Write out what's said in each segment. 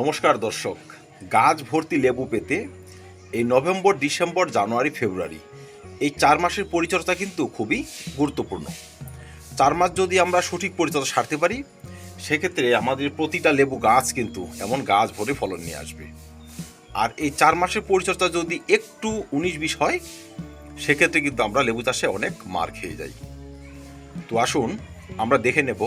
নমস্কার দর্শক। গাছ ভর্তি লেবু পেতে এই নভেম্বর, ডিসেম্বর, জানুয়ারি, ফেব্রুয়ারি এই চার মাসের পরিচর্যা কিন্তু খুবই গুরুত্বপূর্ণ। চার মাস যদি আমরা সঠিক পরিচর্যা সারতে পারি, সেক্ষেত্রে আমাদের প্রতিটা লেবু গাছ কিন্তু এমন গাছ ভরে ফলন নিয়ে আসবে। আর এই চার মাসের পরিচর্যা যদি একটু উনিশ বিশ হয়, সেক্ষেত্রে কিন্তু আমরা লেবু চাষে অনেক মার খেয়ে যাই। তো আসুন, আমরা দেখে নেব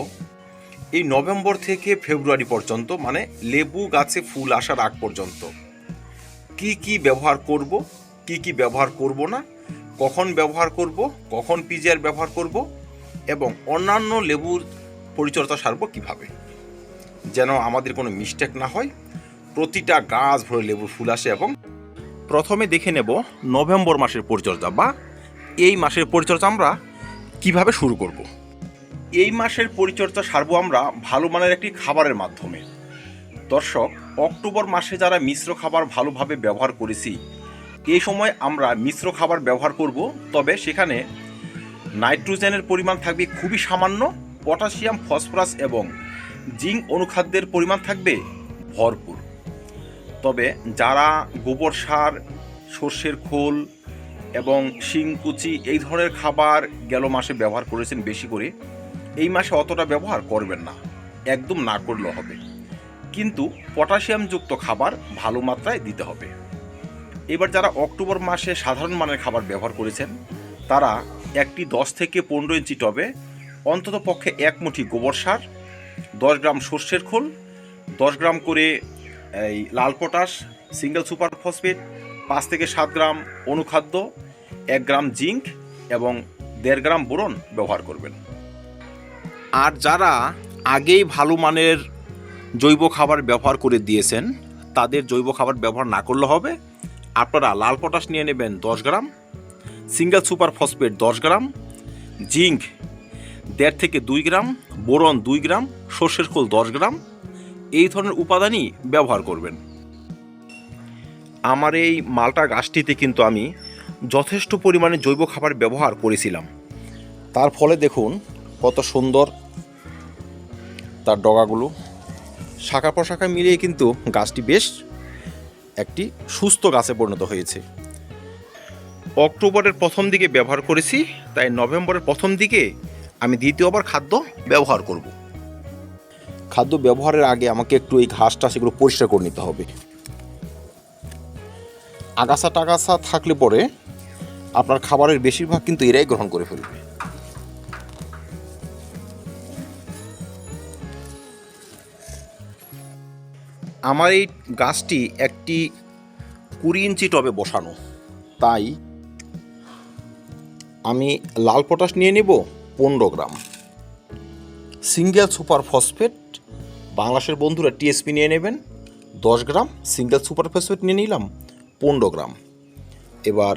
এই নভেম্বর থেকে ফেব্রুয়ারি পর্যন্ত মানে লেবু গাছে ফুল আসার আগ পর্যন্ত। কি কি ব্যবহার করব, কি কি ব্যবহার করব না, কখন ব্যবহার করব, কখন পিজিআর ব্যবহার করব এবং অন্যান্য লেবুর পরিচর্যা সারব কীভাবে। যেন আমাদের কোনো মিস্টেক না হয়, প্রতিটা গাছ ভরে লেবুর ফুল আসে এবং প্রথমে দেখে নেব নভেম্বর মাসের পরিচর্যা বা এই মাসের পরিচর্যা আমরা কীভাবে শুরু করব। এই মাসের পরিচর্যা সারবো আমরা ভালো মানের একটি খাবারের মাধ্যমে। দর্শক, অক্টোবর মাসে যারা মিশ্র খাবার ভালোভাবে ব্যবহার করেছি, এই সময় আমরা মিশ্র খাবার ব্যবহার করব, তবে সেখানে নাইট্রোজেনের পরিমাণ থাকবে খুবই সামান্য, পটাশিয়াম, ফসফরাস এবং জিঙ্ক অনুখাদ্যের পরিমাণ থাকবে ভরপুর। তবে যারা গোবর সার, সর্ষের খোল এবং শিংকুচি এই ধরনের খাবার গেল মাসে ব্যবহার করেছেন বেশি করে এই মাসে অতটা ব্যবহার করবেন না। একদম না করলেও হবে। কিন্তু পটাশিয়ামযুক্ত খাবার ভালো মাত্রায় দিতে হবে। এবার যারা অক্টোবর মাসে সাধারণ মানের খাবার ব্যবহার করেছেন, তারা একটি দশ থেকে পনেরো ইঞ্চি টবে অন্তত পক্ষে এক মুঠি গোবর সার, দশ গ্রাম সর্ষের খোল, দশ গ্রাম করে এই লাল পটাশ, সিঙ্গেল সুপার ফসফেট, পাঁচ থেকে সাত গ্রাম অনুখাদ্য, এক গ্রাম জিঙ্ক এবং দেড় গ্রাম বোরন ব্যবহার করবেন। আর যারা আগেই ভালো মানের জৈব খাবার ব্যবহার করে দিয়েছেন, তাদের জৈব খাবার ব্যবহার না করলে হবে। আপনারা লাল পটাশ নিয়ে নেবেন দশ গ্রাম, সিঙ্গেল সুপার ফসফেট দশ গ্রাম, জিঙ্ক দেড় থেকে দুই গ্রাম, বোরন দুই গ্রাম, সর্ষের খোল দশ গ্রাম, এই ধরনের উপাদানই ব্যবহার করবেন। আমার এই মালটা গাছটিতে কিন্তু আমি যথেষ্ট পরিমাণে জৈব খাবার ব্যবহার করেছিলাম। তার ফলে দেখুন কত সুন্দর তার ডগাগুলো। শাখা প্রশাখা মিলিয়ে কিন্তু গাছটি বেশ একটি সুস্থ গাছে পরিণত হয়েছে। অক্টোবরের প্রথম দিকে ব্যবহার করেছি, তাই নভেম্বরের প্রথম দিকে আমি দ্বিতীয়বার খাদ্য ব্যবহার করব। খাদ্য ব্যবহারের আগে আমাকে একটু এই ঘাসটা, সেগুলো পরিষ্কার করে নিতে হবে। আগাছা টাগাছা থাকলে পরে আপনার খাবারের বেশিরভাগ কিন্তু এরাই গ্রহণ করে ফেলবে। আমার এই গাছটি একটি কুড়ি ইঞ্চি টবে বসানো। তাই আমি লাল পটাশ নিয়ে নেব পনেরো গ্রাম। সিঙ্গেল সুপার ফসফেট, বাংলাদেশের বন্ধুরা টিএসপি নিয়ে নেবেন। দশ গ্রাম সিঙ্গেল সুপার ফসফেট নিয়ে নিলাম পনেরো গ্রাম। এবার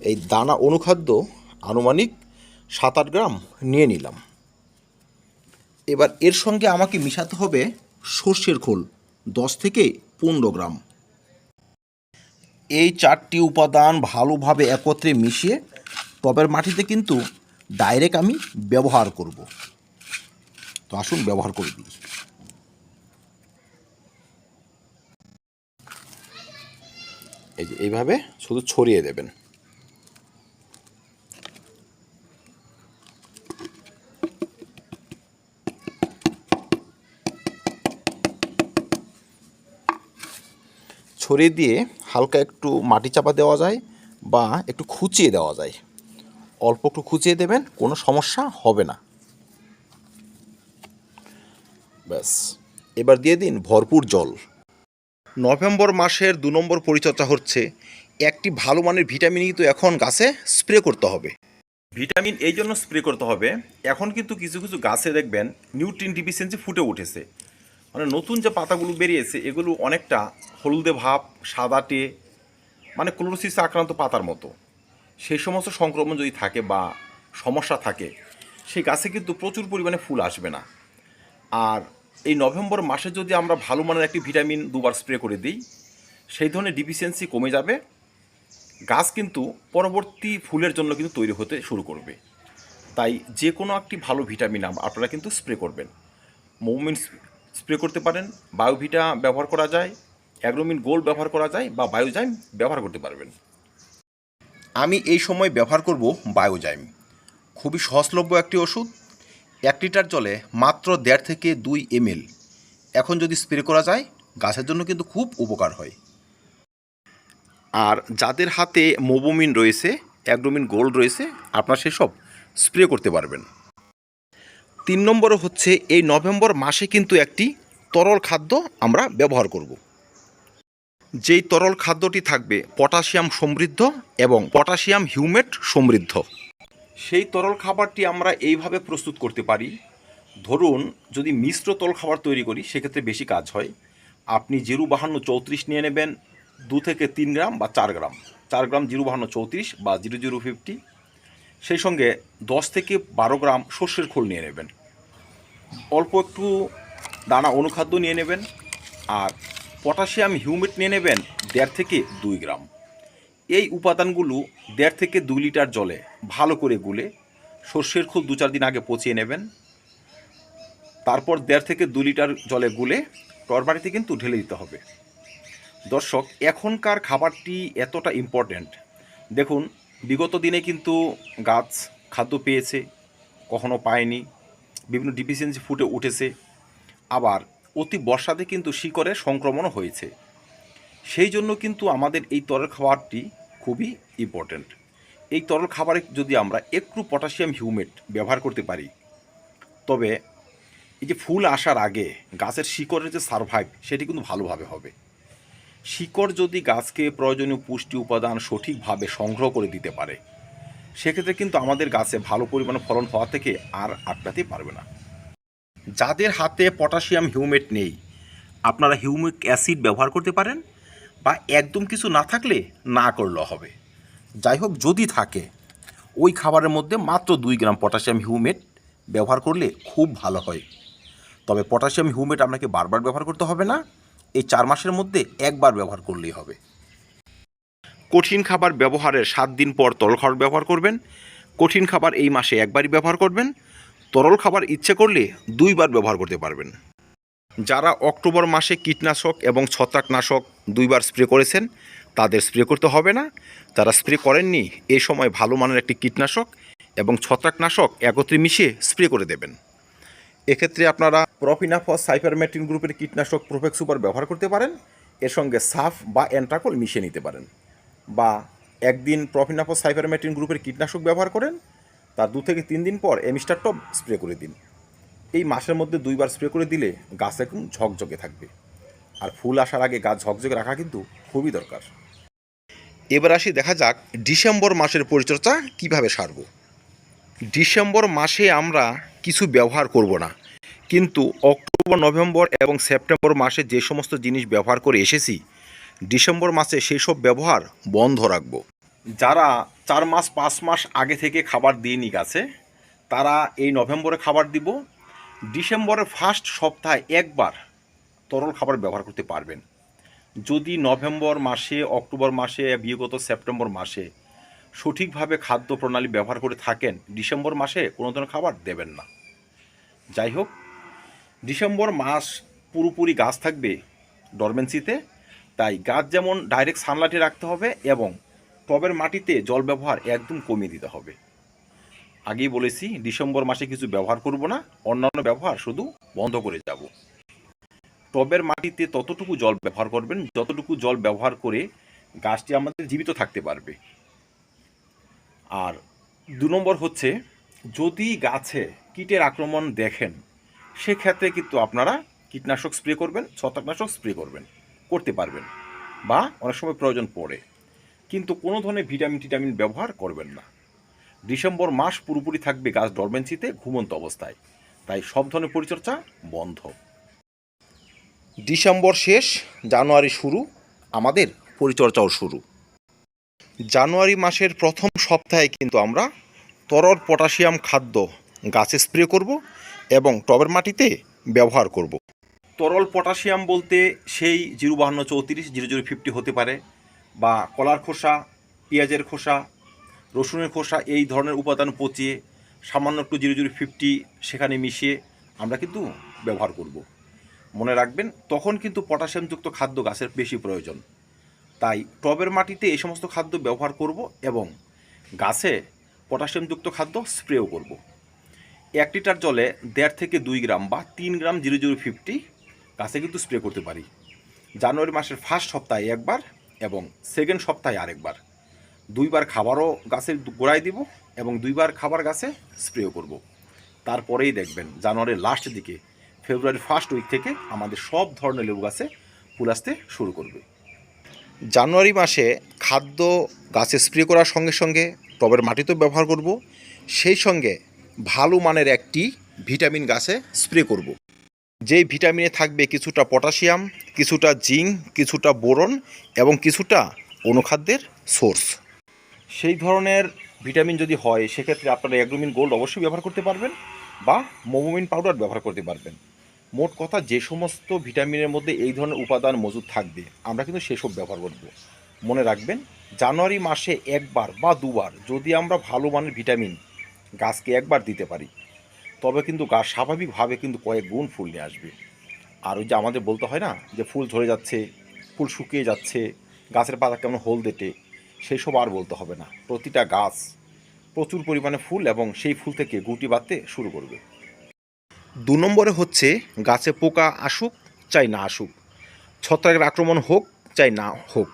এই দানা অনুখাদ্য আনুমানিক সাত আট গ্রাম নিয়ে নিলাম। এবার এর সঙ্গে আমাকে মিশাতে হবে সর্ষের খোল। দশ থেকে পনেরো গ্রাম। এই চারটি উপাদান ভালোভাবে একত্রে মিশিয়ে টবের মাটিতে কিন্তু ডাইরেক্ট আমি ব্যবহার করব। তো আসুন ব্যবহার করে দিই। এই যে এইভাবে শুধু ছড়িয়ে দেবেন। ছড়িয়ে দিয়ে হালকা একটু মাটি চাপা দেওয়া যায় বা একটু খুঁচিয়ে দেওয়া যায়। অল্প একটু খুঁচিয়ে দেবেন কোনো সমস্যা হবে না। ব্যাস এবার দিয়ে দিন ভরপুর জল। নভেম্বর মাসের দু নম্বর পরিচর্যা হচ্ছে একটি ভালো মানের ভিটামিন কিন্তু এখন গাছে স্প্রে করতে হবে। ভিটামিন এই জন্য স্প্রে করতে হবে এখন কিন্তু কিছু কিছু গাছে দেখবেন নিউট্রিন ডিফিসিয়েন্সি ফুটে উঠেছে। মানে নতুন যে পাতাগুলো বেরিয়েছে, এগুলো অনেকটা হলদে ভাব সাদাটে মানে ক্লোরোসিস আক্রান্ত পাতার মতো। সেই সমস্ত সংক্রমণ যদি থাকে বা সমস্যা থাকে, সেই গাছে কিন্তু প্রচুর পরিমাণে ফুল আসবে না। আর এই নভেম্বর মাসে যদি আমরা ভালো মানের একটি ভিটামিন দুবার স্প্রে করে দিই, সেই ধরনের ডিফিসিয়েন্সি কমে যাবে। গাছ কিন্তু পরবর্তী ফুলের জন্য কিন্তু তৈরি হতে শুরু করবে। তাই যে কোনো একটি ভালো ভিটামিন আপনারা কিন্তু স্প্রে করবেন। মুভমেন্টস স্প্রে করতে পারেন, বায়োভিটা ব্যবহার করা যায়, অ্যাগ্রোমিন গোল্ড ব্যবহার করা যায় বা বায়োজাইম ব্যবহার করতে পারবেন। আমি এই সময় ব্যবহার করব বায়োজাইম। খুবই সহজলভ্য একটি ওষুধ। এক লিটার জলে মাত্র দেড় থেকে দুই এমএল। এখন যদি স্প্রে করা যায়, গাছের জন্য কিন্তু খুব উপকার হয়। আর যাদের হাতে মোবোমিন রয়েছে, অ্যাগ্রোমিন গোল্ড রয়েছে, আপনার সেসব স্প্রে করতে পারবেন। তিন নম্বর হচ্ছে এই নভেম্বর মাসে কিন্তু একটি তরল খাদ্য আমরা ব্যবহার করব। যেই তরল খাদ্যটি থাকবে পটাশিয়াম সমৃদ্ধ এবং পটাশিয়াম হিউমেট সমৃদ্ধ। সেই তরল খাবারটি আমরা এইভাবে প্রস্তুত করতে পারি। ধরুন, যদি মিশ্র তরল খাবার তৈরি করি, সেক্ষেত্রে বেশি কাজ হয়। আপনি জিরু বাহান্ন চৌত্রিশ নিয়ে নেবেন, দু থেকে তিন গ্রাম বা চার গ্রাম। চার গ্রাম জিরু বাহান্ন চৌত্রিশ বা জিরো জিরো ফিফটি। সেই সঙ্গে দশ থেকে বারো গ্রাম সর্ষের খোল নিয়ে নেবেন। অল্প একটু দানা অনুখাদ্য নিয়ে নেবেন আর পটাশিয়াম হিউমেট নিয়ে নেবেন দেড় থেকে দুই গ্রাম। এই উপাদানগুলো দেড় থেকে দুই লিটার জলে ভালো করে গুলে সর্ষের খোল দু চার দিন আগে পচিয়ে নেবেন। তারপর দেড় থেকে দু লিটার জলে গুলে টরবারিতে কিন্তু ঢেলে দিতে হবে। দর্শক, এখনকার খাবারটি এতটা ইম্পর্ট্যান্ট দেখুন, বিগত দিনে কিন্তু গাছ খাদ্য পেয়েছে, কখনো পায়নি বিভিন্ন ডিফিসিয়েন্সি ফুটে উঠেছে। আবার অতি বর্ষাতে কিন্তু শিকড়ে সংক্রমণও হয়েছে। সেই জন্য কিন্তু আমাদের এই তরল খাবারটি খুবই ইম্পর্ট্যান্ট এই তরল খাবারে যদি আমরা একটু পটাশিয়াম হিউমেট ব্যবহার করতে পারি, তবে এই যে ফুল আসার আগে গাছের শিকড়ের যে সারভাইভ সেটি কিন্তু ভালোভাবে হবে। শিকড় যদি গাছকে প্রয়োজনীয় পুষ্টি উপাদান সঠিকভাবে সংগ্রহ করে দিতে পারে সেক্ষেত্রে কিন্তু আমাদের গাছে ভালো পরিমাণে ফলন হওয়া থেকে আর আটকাতে পারবে না। যাদের হাতে পটাশিয়াম হিউমেট নেই, আপনারা হিউমিক অ্যাসিড ব্যবহার করতে পারেন বা একদম কিছু না থাকলে না করলেও হবে। যাই হোক, যদি থাকে, ওই খাবারের মধ্যে মাত্র দুই গ্রাম পটাশিয়াম হিউমেট ব্যবহার করলে খুব ভালো হয়। তবে পটাশিয়াম হিউমেট আপনাকে বারবার ব্যবহার করতে হবে না, এই চার মাসের মধ্যে একবার ব্যবহার করলেই হবে। কঠিন খাবার ব্যবহারের সাত দিন পর তরল খাবার ব্যবহার করবেন। কঠিন খাবার এই মাসে একবারই ব্যবহার করবেন। তরল খাবার ইচ্ছে করলে দুইবার ব্যবহার করতে পারবেন। যারা অক্টোবর মাসে কীটনাশক এবং ছত্রাকনাশক দুইবার স্প্রে করেছেন, তাদের স্প্রে করতে হবে না। যারা স্প্রে করেননি এই সময় ভালো মানের একটি কীটনাশক এবং ছত্রাকনাশক একত্রে মিশিয়ে স্প্রে করে দেবেন। এক্ষেত্রে আপনারা প্রফিনাফস সাইফারমেট্রিন গ্রুপের কীটনাশক প্রোফেক্স সুপার ব্যবহার করতে পারেন। এর সঙ্গে সাফ বা অ্যান্ট্রাকল মিশিয়ে নিতে পারেন। বা একদিন প্রফিনাফস সাইফারমেট্রিন গ্রুপের কীটনাশক ব্যবহার করেন, তার দু থেকে তিন দিন পর এমিস্টার টপ স্প্রে করে দিন। এই মাসের মধ্যে দুইবার স্প্রে করে দিলে গাছ একদম ঝকঝকে থাকবে। আর ফুল আসার আগে গাছ ঝকঝকে রাখা কিন্তু খুবই দরকার। এবার আসি দেখা যাক ডিসেম্বর মাসের পরিচর্যা কীভাবে সারব। ডিসেম্বর মাসে আমরা কিছু ব্যবহার করব না। কিন্তু অক্টোবর, নভেম্বর এবং সেপ্টেম্বর মাসে যে সমস্ত জিনিস ব্যবহার করে এসেছি ডিসেম্বর মাসে সেই সব ব্যবহার বন্ধ রাখব। যারা চার মাস, পাঁচ মাস আগে থেকে খাবার দিয়ে নি গাছে তারা এই নভেম্বরে খাবার দিব। ডিসেম্বরের ফার্স্ট সপ্তাহে একবার তরল খাবার ব্যবহার করতে পারবেন। যদি নভেম্বর মাসে, অক্টোবর মাসে, বিগত সেপ্টেম্বর মাসে সঠিকভাবে খাদ্য প্রণালী ব্যবহার করে থাকেন, ডিসেম্বর মাসে কোনো ধরনের খাবার দেবেন না। যাই হোক, ডিসেম্বর মাস পুরোপুরি গাছ থাকবে ডরমেন্সিতে তাই গাছ যেমন ডাইরেক্ট সানলাইটে রাখতে হবে এবং টবের মাটিতে জল ব্যবহার একদম কমিয়ে দিতে হবে। আগেই বলেছি, ডিসেম্বর মাসে কিছু ব্যবহার করব না, অন্যান্য ব্যবহার শুধু বন্ধ করে যাব। টবের মাটিতে ততটুকু জল ব্যবহার করবেন, যতটুকু জল ব্যবহার করে গাছটি আমাদের জীবিত থাকতে পারবে। আর দু নম্বর হচ্ছে, যদি গাছে কীটের আক্রমণ দেখেন, সেক্ষেত্রে কিন্তু আপনারা কীটনাশক স্প্রে করবেন, ছত্রাকনাশক স্প্রে করবেন। করতে পারবেন বা অনেক সময় প্রয়োজন পড়ে। কিন্তু কোনো ধরনের ভিটামিন টিটামিন ব্যবহার করবেন না। ডিসেম্বর মাস পুরোপুরি থাকবে গাছ ডরমেন্সিতে ঘুমন্ত অবস্থায়। তাই সব ধরনের পরিচর্যা বন্ধ। ডিসেম্বর শেষ, জানুয়ারি শুরু, আমাদের পরিচর্যাও শুরু। জানুয়ারি মাসের প্রথম সপ্তাহে কিন্তু আমরা তরল পটাশিয়াম খাদ্য গাছে স্প্রে করব এবং টবের মাটিতে ব্যবহার করব। তরল পটাশিয়াম বলতে সেই জিরো বাহান্ন চৌত্রিশ, জিরো জিরো ফিফটি হতে পারে, বা কলার খোসা, পেঁয়াজের খোসা, রসুনের খোসা, এই ধরনের উপাদান পচিয়ে সামান্য একটু জিরো জিরো ফিফটি সেখানে মিশিয়ে আমরা কিন্তু ব্যবহার করব। মনে রাখবেন, তখন কিন্তু পটাশিয়ামযুক্ত খাদ্য গাছের বেশি প্রয়োজন। তাই টবের মাটিতে এই সমস্ত খাদ্য ব্যবহার করব এবং গাছে পটাশিয়ামযুক্ত খাদ্য স্প্রেও করব। এক লিটার জলে দেড় থেকে দুই গ্রাম বা তিন গ্রাম জিরো জিরো ফিফটি গাছে কিন্তু স্প্রে করতে পারি। জানুয়ারি মাসের ফার্স্ট সপ্তাহে একবার এবং সেকেন্ড সপ্তাহে আরেকবার। দুইবার খাবারও গাছের গোড়ায় দিব এবং দুইবার খাবার গাছে স্প্রেও করব। তারপরেই দেখবেন জানুয়ারির লাস্টের দিকে ফেব্রুয়ারি ফার্স্ট উইক থেকে আমাদের সব ধরনের লেবু গাছে ফুল আসতে শুরু করবে। জানুয়ারি মাসে খাদ্য গাছে স্প্রে করার সঙ্গে সঙ্গে টবের মাটিতেও ব্যবহার করব। সেই সঙ্গে ভালো মানের একটি ভিটামিন গাছে স্প্রে করব। যেই ভিটামিনে থাকবে কিছুটা পটাশিয়াম, কিছুটা জিঙ্ক, কিছুটা বোরন এবং কিছুটা অনুখাদ্যের সোর্স। সেই ধরনের ভিটামিন যদি হয়, সেক্ষেত্রে আপনারা অ্যাগ্রোমিন গোল্ড অবশ্যই ব্যবহার করতে পারবেন বা মোমোমিন পাউডার ব্যবহার করতে পারবেন। মোট কথা যে সমস্ত ভিটামিনের মধ্যে এই ধরনের উপাদান মজুদ থাকবে, আমরা কিন্তু সেসব ব্যবহার করব। মনে রাখবেন, জানুয়ারি মাসে একবার বা দুবার যদি আমরা ভালো মানের ভিটামিন গাছকে একবার দিতে পারি তবে কিন্তু গাছ স্বাভাবিকভাবে কিন্তু কয়েক গুণ ফুল নিয়ে আসবে। আর ওই যে আমাদের বলতে হয় না যে ফুল ঝরে যাচ্ছে, ফুল শুকিয়ে যাচ্ছে, গাছের পাতা কেমন হলদেটে সেই সব আর বলতে হবে না। প্রতিটা গাছ প্রচুর পরিমাণে ফুল এবং সেই ফুল থেকে গুটি বাঁধতে শুরু করবে। দু নম্বরে হচ্ছে গাছে পোকা আসুক, চাই না আসুক। ছত্রাকের আক্রমণ হোক, চাই না হোক।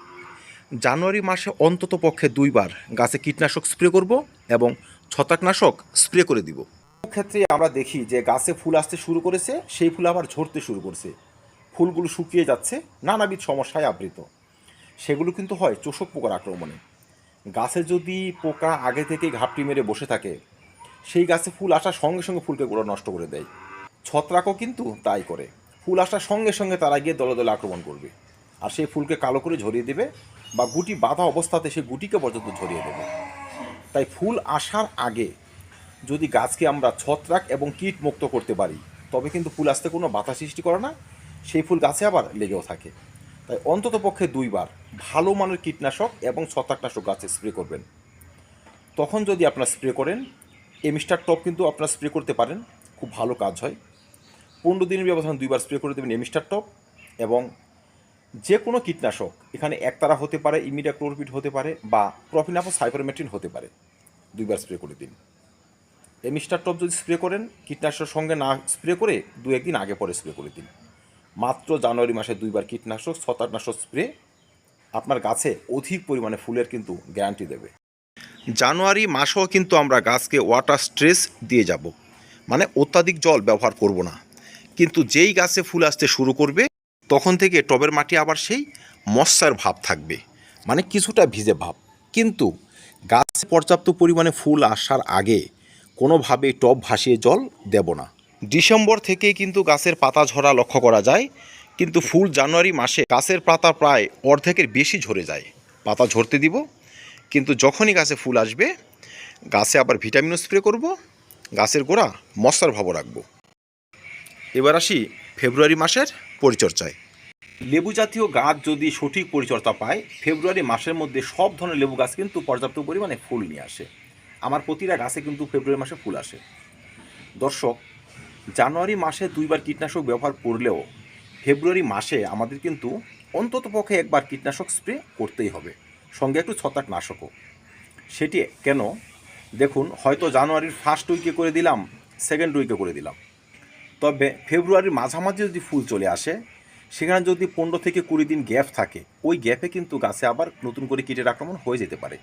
জানুয়ারি মাসে অন্তত পক্ষে দুইবার গাছে কীটনাশক স্প্রে করব এবং ছত্রাকনাশক স্প্রে করে দিব। ক্ষেত্রে আমরা দেখি যে গাছে ফুল আসতে শুরু করেছে, সেই ফুল আবার ঝরতে শুরু করছে। ফুলগুলো শুকিয়ে যাচ্ছে, নানাবিধ সমস্যায় আবৃত। সেগুলো কিন্তু হয় চোষক পোকার আক্রমণে। গাছে যদি পোকা আগে থেকে ঘাপটি মেরে বসে থাকে, সেই গাছে ফুল আসার সঙ্গে সঙ্গে ফুলকে গোড়া নষ্ট করে দেয়। ছত্রাকও কিন্তু তাই করে। ফুল আসার সঙ্গে সঙ্গে তারা গিয়ে দলে দলে আক্রমণ করবে। আর সেই ফুলকে কালো করে ঝরিয়ে দেবে বা গুটি বাঁধা অবস্থাতে সেই গুটিকে পর্যন্ত ঝরিয়ে দেবে। তাই ফুল আসার আগে যদি গাছকে আমরা ছত্রাক এবং কীট মুক্ত করতে পারি, তবে কিন্তু ফুল আসতে কোনো বাধা সৃষ্টি করে না, সেই ফুল গাছে আবার লেগেও থাকে। তাই অন্তত পক্ষে দুইবার ভালো মানের কীটনাশক এবং ছত্রাকনাশক গাছে স্প্রে করবেন। তখন যদি আপনার স্প্রে করেন এমিস্টার টপ কিন্তু আপনার স্প্রে করতে পারেন, খুব ভালো কাজ হয়। পনেরো দিনের ব্যবধান দুইবার স্প্রে করে দেবেন এমিস্টার টপ এবং যে কোনো কীটনাশক, এখানে একতারা হতে পারে ইমিডিয়া ক্লোরপিড হতে পারে বা প্রফিনাফো সাইপারমেট্রিন হতে পারে, দুইবার স্প্রে করে দিন। এমিস্টার টপ যদি স্প্রে করেন, কীটনাশকের সঙ্গে না স্প্রে করে দু একদিন আগে পরে স্প্রে করে দিন। মাত্র জানুয়ারি মাসে দুইবার কীটনাশক, ছত্রাকনাশক স্প্রে আপনার গাছে অধিক পরিমাণে ফুলের কিন্তু গ্যারান্টি দেবে। জানুয়ারি মাসেও কিন্তু আমরা গাছকে ওয়াটার স্ট্রেস দিয়ে যাব। মানে অত্যাধিক জল ব্যবহার করব না। কিন্তু যেই গাছে ফুল আসতে শুরু করবে, তখন থেকে টবের মাটি আবার সেই মশার ভাব থাকবে। মানে কিছুটা ভিজে ভাব। কিন্তু গাছে পর্যাপ্ত পরিমাণে ফুল আসার আগে কোনোভাবে টব ভাসিয়ে জল দেব না। ডিসেম্বর থেকে কিন্তু গাছের পাতা ঝরা লক্ষ্য করা যায়, কিন্তু ফুল জানুয়ারি মাসে গাছের পাতা প্রায় অর্ধেকের বেশি ঝরে যায়। পাতা ঝরতে দিব, কিন্তু যখনই গাছে ফুল আসবে, গাছে আবার ভিটামিনও স্প্রে করব, গাছের গোড়া মশার ভাবও রাখব। এবার আসি ফেব্রুয়ারি মাসের পরিচর্যায়। লেবু জাতীয় গাছ যদি সঠিক পরিচর্যা পায়, ফেব্রুয়ারি মাসের মধ্যে সব ধরনের লেবু গাছ কিন্তু পর্যাপ্ত পরিমাণে ফুল নিয়ে আসে। আমার প্রতিটা গাছে কিন্তু ফেব্রুয়ারি মাসে ফুল আসে। দর্শক, জানুয়ারি মাসে দুইবার কীটনাশক ব্যবহার করলেও ফেব্রুয়ারি মাসে আমাদের কিন্তু অন্তত পক্ষে একবার কীটনাশক স্প্রে করতেই হবে। সঙ্গে একটু ছত্রাকনাশকও। সেটি কেন? দেখুন, হয়তো জানুয়ারির ফার্স্ট উইকে করে দিলাম সেকেন্ড উইকে করে দিলাম। তবে ফেব্রুয়ারির মাঝামাঝি যদি ফুল চলে আসে, সেখানে যদি পনেরো থেকে কুড়ি দিন গ্যাপ থাকে, ওই গ্যাপে কিন্তু গাছে আবার নতুন করে কীটের আক্রমণ হয়ে যেতে পারে।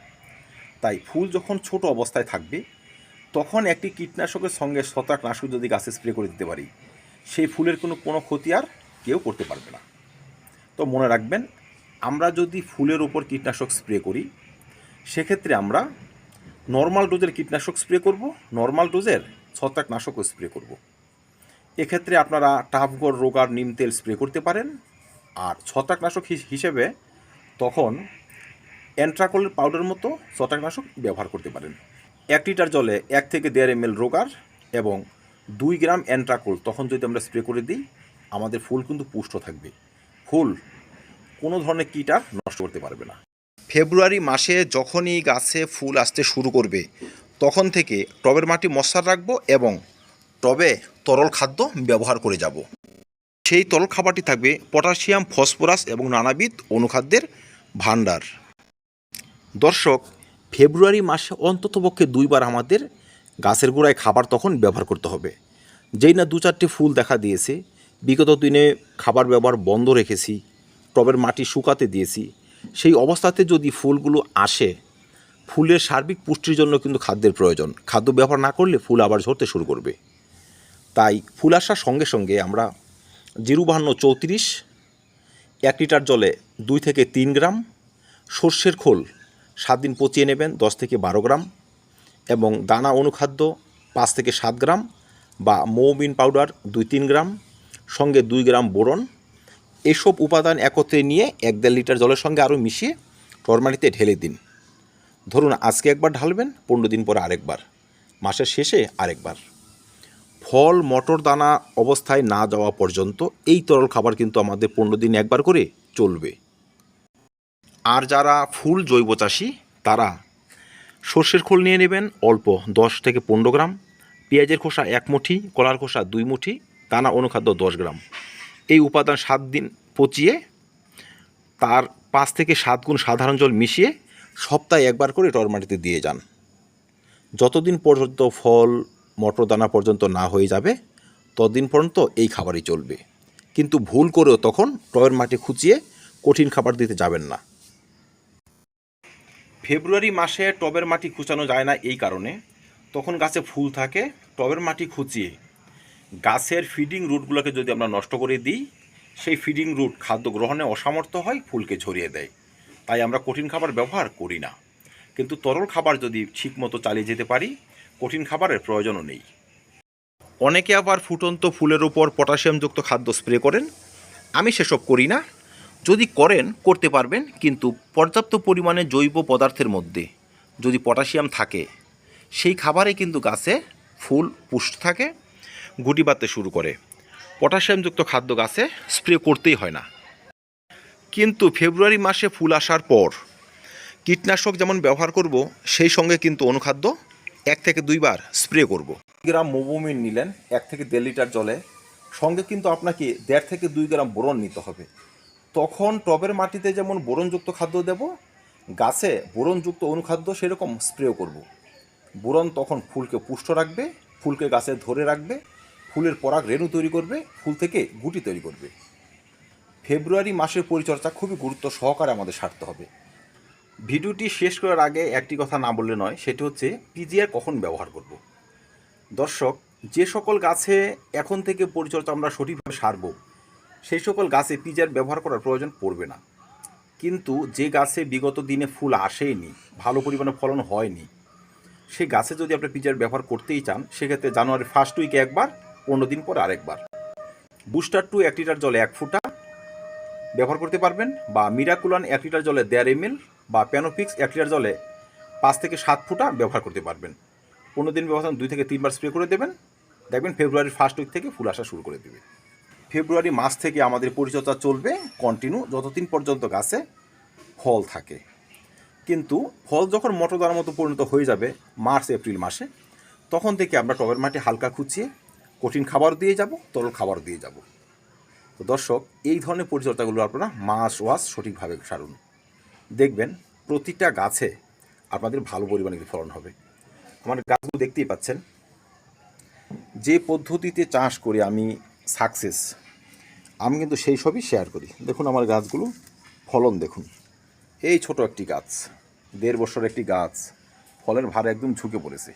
তাই ফুল যখন ছোট অবস্থায় থাকবে, তখন একটি কীটনাশকের সঙ্গে ছত্রাকনাশক যদি গাছে স্প্রে করে দিতে পারি, সেই ফুলের কোনো কোনো ক্ষতি আর কেউ করতে পারবে না। তো মনে রাখবেন, আমরা যদি ফুলের ওপর কীটনাশক স্প্রে করি, সেক্ষেত্রে আমরা নর্মাল ডোজের কীটনাশক স্প্রে করব, নর্মাল ডোজের ছত্রাকনাশকও স্প্রে করব। এক্ষেত্রে আপনারা টাফগড়, রোগার, নিম তেল স্প্রে করতে পারেন, আর ছত্রাকনাশক হিস- হিসেবে তখন অ্যান্ট্রাকলের পাউডার মতো ছত্রাকনাশক ব্যবহার করতে পারেন। এক লিটার জলে এক থেকে দেড় এম এল রোগার এবং দুই গ্রাম অ্যান্ট্রাকোল তখন যদি আমরা স্প্রে করে দিই, আমাদের ফুল কিন্তু পুষ্ট থাকবে। ফুল কোনো ধরনের কীট আর নষ্ট করতে পারবে না। ফেব্রুয়ারি মাসে যখনই গাছে ফুল আসতে শুরু করবে, তখন থেকে টবের মাটি মশার রাখব এবং টবে তরল খাদ্য ব্যবহার করে যাব। সেই তরল খাবারটি থাকবে পটাশিয়াম, ফসফরাস এবং নানাবিধ অনুখাদ্যের ভাণ্ডার। দর্শক, ফেব্রুয়ারি মাসে অন্ততপক্ষে দুইবার আমাদের গাছের গোড়ায় খাবার তখন ব্যবহার করতে হবে। যেই না দু চারটে ফুল দেখা দিয়েছে, বিগত দিনে খাবার ব্যবহার বন্ধ রেখেছি, টবের মাটি শুকাতে দিয়েছি, সেই অবস্থাতে যদি ফুলগুলো আসে, ফুলের সার্বিক পুষ্টির জন্য কিন্তু খাদ্যের প্রয়োজন। খাদ্য ব্যবহার না করলে ফুল আবার ঝরতে শুরু করবে। তাই ফুল আসার সঙ্গে সঙ্গে আমরা জিরু বাহান্ন চৌত্রিশ, এক লিটার জলে দুই থেকে তিন গ্রাম সর্ষের খোল সাত দিন পচিয়ে নেবেন, দশ থেকে বারো গ্রাম। এবং দানা অনুখাদ্য পাঁচ থেকে সাত গ্রাম বা মৌবিন পাউডার দুই তিন গ্রাম, সঙ্গে দুই গ্রাম বোরন। এসব উপাদান একত্রে নিয়ে এক দেড় লিটার জলের সঙ্গে আরও মিশিয়ে টরমারিতে ঢেলে দিন। ধরুন আজকে একবার ঢালবেন, পনেরো দিন পরে আরেকবার, মাসের শেষে আরেকবার। ফল, মটর, দানা অবস্থায় না যাওয়া পর্যন্ত এই তরল খাবার কিন্তু আমাদের পনেরো দিন একবার করে চলবে। আর যারা ফুল জৈব চাষি, তারা সর্ষের খোল নিয়ে নেবেন অল্প দশ থেকে পনেরো গ্রাম, পেঁয়াজের খোসা এক মুঠি, কলার খোসা দুই মুঠি, দানা অনুখাদ্য দশ গ্রাম। এই উপাদান সাত দিন পচিয়ে তার পাঁচ থেকে সাত গুণ সাধারণ জল মিশিয়ে সপ্তাহে একবার করে টরমাটিতে দিয়ে যান। যতদিন পর্যন্ত ফল, মটর দানা পর্যন্ত না হয়ে যাবে, ততদিন পর্যন্ত এই খাবারই চলবে। কিন্তু ভুল করেও তখন টয়ের মাটি খুঁচিয়ে কঠিন খাবার দিতে যাবেন না। ফেব্রুয়ারি মাসে টবের মাটি খুঁচানো যায় না এই কারণে। তখন গাছে ফুল থাকে, টবের মাটি খুঁচিয়ে গাছের ফিডিং রুটগুলোকে যদি আমরা নষ্ট করে দিই, সেই ফিডিং রুট খাদ্য গ্রহণে অসামর্থ্য হয়, ফুলকে ছড়িয়ে দেয়। তাই আমরা কঠিন খাবার ব্যবহার করি না। কিন্তু তরল খাবার যদি ঠিকমতো চালিয়ে যেতে পারি, কঠিন খাবারের প্রয়োজনও নেই। অনেকে আবার ফুটন্ত ফুলের উপর পটাশিয়ামযুক্ত খাদ্য স্প্রে করেন। আমি সেসব করি না। যদি করেন, করতে পারবেন, কিন্তু পর্যাপ্ত পরিমাণে জৈব পদার্থের মধ্যে যদি পটাশিয়াম থাকে, সেই খাবারে কিন্তু গাছে ফুল পুষ্ট থাকে, গুটি বাঁধতে শুরু করে। পটাশিয়ামযুক্ত খাদ্য গাছে স্প্রে করতেই হয় না। কিন্তু ফেব্রুয়ারি মাসে ফুল আসার পর কীটনাশক যেমন ব্যবহার করব, সেই সঙ্গে কিন্তু অনুখাদ্য এক থেকে দুইবার স্প্রে করব। গ্রাম মোবোমিন নিলেন, এক থেকে দেড় লিটার জলে। সঙ্গে কিন্তু আপনাকে দেড় থেকে দুই গ্রাম বোরন নিতে হবে। তখন টবের মাটিতে যেমন বোরনযুক্ত খাদ্য দেব, গাছে বোরনযুক্ত অনুখাদ্য সেরকম স্প্রেও করব। বোরন তখন ফুলকে পুষ্ট রাখবে, ফুলকে গাছে ধরে রাখবে, ফুলের পরাগ রেণু তৈরি করবে, ফুল থেকে গুটি তৈরি করবে। ফেব্রুয়ারি মাসের পরিচর্যা খুবই গুরুত্ব সহকারে আমাদের সারতে হবে। ভিডিওটি শেষ করার আগে একটি কথা না বললে নয়, সেটি হচ্ছে পিজিআর কখন ব্যবহার করব? দর্শক, যে সকল গাছে এখন থেকে পরিচর্যা আমরা সঠিকভাবে সারব সেই সকল গাছে পিজিআর ব্যবহার করার প্রয়োজন পড়বে না। কিন্তু যে গাছে বিগত দিনে ফুল আসেইনি, ভালো পরিমাণে ফলন হয়নি সেই গাছে যদি আপনি পিজিআর ব্যবহার করতেই চান, সেক্ষেত্রে জানুয়ারি ফার্স্ট উইকে একবার পনেরো দিন পরে আরেকবার। বুস্টার টু এক লিটার জলে এক ফুটা ব্যবহার করতে পারবেন, বা মিরাকুলান এক লিটার জলে দেড় এমএল, বা প্যানোফিক্স এক লিটার জলে পাঁচ থেকে সাত ফুটা ব্যবহার করতে পারবেন। পনেরো দিন ব্যবহার দুই থেকে তিনবার স্প্রে করে দেবেন, দেখবেন ফেব্রুয়ারির ফার্স্ট উইক থেকে ফুল আসা শুরু করে দেবে। ফেব্রুয়ারি মাস থেকে আমাদের পরিচর্যা চলবে কন্টিনিউ যতদিন পর্যন্ত গাছে ফল থাকে। কিন্তু ফল যখন মটরদার মতো পরিণত হয়ে যাবে, মার্চ, এপ্রিল মাসে, তখন থেকে আমরা টবের মাটি হালকা খুঁচিয়ে কঠিন খাবার দিয়ে যাব, তরল খাবার দিয়ে যাব। তো দর্শক, এই ধরনের পরিচর্যাগুলো আপনারা মাস ওয়াশ সঠিকভাবে সারুন। দেখবেন প্রতিটা গাছে আপনাদের ভালো পরিমাণে ফলন হবে। আমার গাছগুলো দেখতেই পাচ্ছেন। যে পদ্ধতিতে চাষ করে আমি সাকসেস আমি কিন্তু সেই সবই শেয়ার করি। দেখুন আমার গাছগুলো, ফলন দেখুন। এই ছোট একটি গাছ, দেড় বছর একটি গাছ, ফলের ভার একদম ঝুঁকে পড়েছে।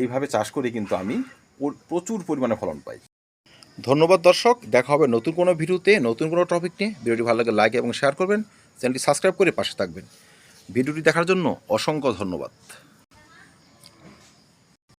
এইভাবে চাষ করে কিন্তু আমি প্রচুর পরিমাণে ফলন পাই। ধন্যবাদ দর্শক, দেখা হবে নতুন কোনো ভিডিওতে, নতুন কোনো টপিক নিয়ে। ভিডিওটি ভালো লাগে লাইক এবং শেয়ার করবেন। চ্যানেলটি সাবস্ক্রাইব করে পাশে থাকবেন। ভিডিওটি দেখার জন্য অসংখ্য ধন্যবাদ।